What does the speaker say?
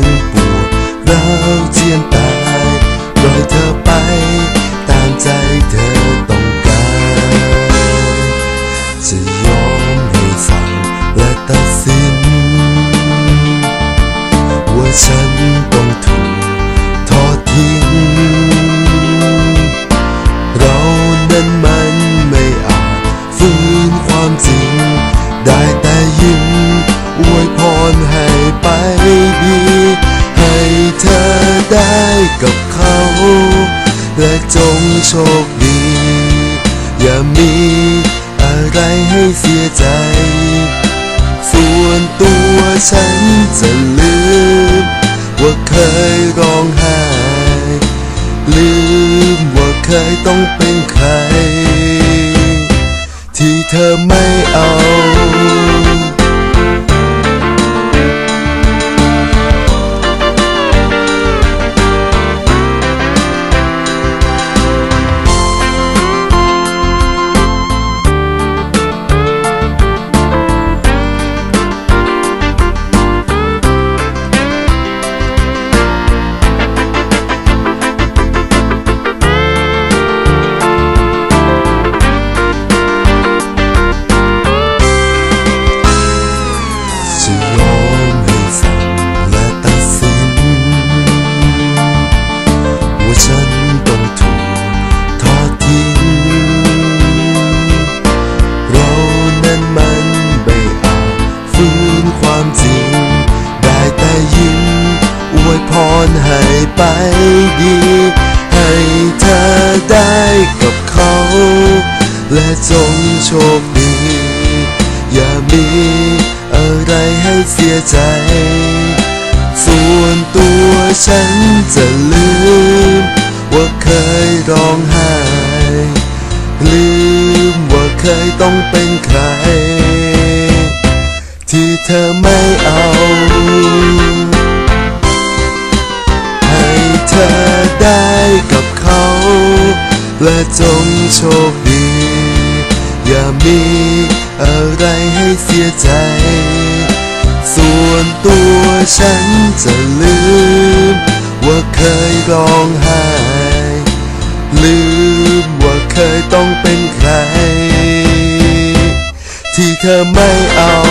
ซึ่งปวดเราเจียนตายปล่อยเธอไป ตามใจเธอต้องการจะยอมให้สั่งและตัดสิน ว่าฉันต้องถูกทอดทิ้ง เรานั้นมันไม่อาจฟื้นความจริง ได้แต่ยืน จงโชคดี อย่ามีอะไรให้เสียใจ ส่วนตัวฉันจะลืม ว่าเคยร้องไห้ ลืมว่าเคยต้องเป็นใคร ที่เธอไม่เอา จะยอมให้สั่งและตัดสิน ว่าฉันต้องถูกทอดทิ้ง เรานั้นมันไม่อาจฟื้นความจริง ได้แต่ยิ้มอวยพรให้ไปดี ให้เธอได้กับเขา และจงโชคดี เสียใจ ส่วนตัวฉันจะลืม ว่าเคยร้องไห้ ลืมว่าเคยต้องเป็นใคร ที่เธอไม่เอา ให้เธอได้กับเขา และจงโชคดี อย่ามีอะไรให้เสียใจ ส่วนตัวฉันจะลืม ว่าเคยร้องไห้ ลืมว่าเคยต้องเป็นใคร ที่เธอไม่เอา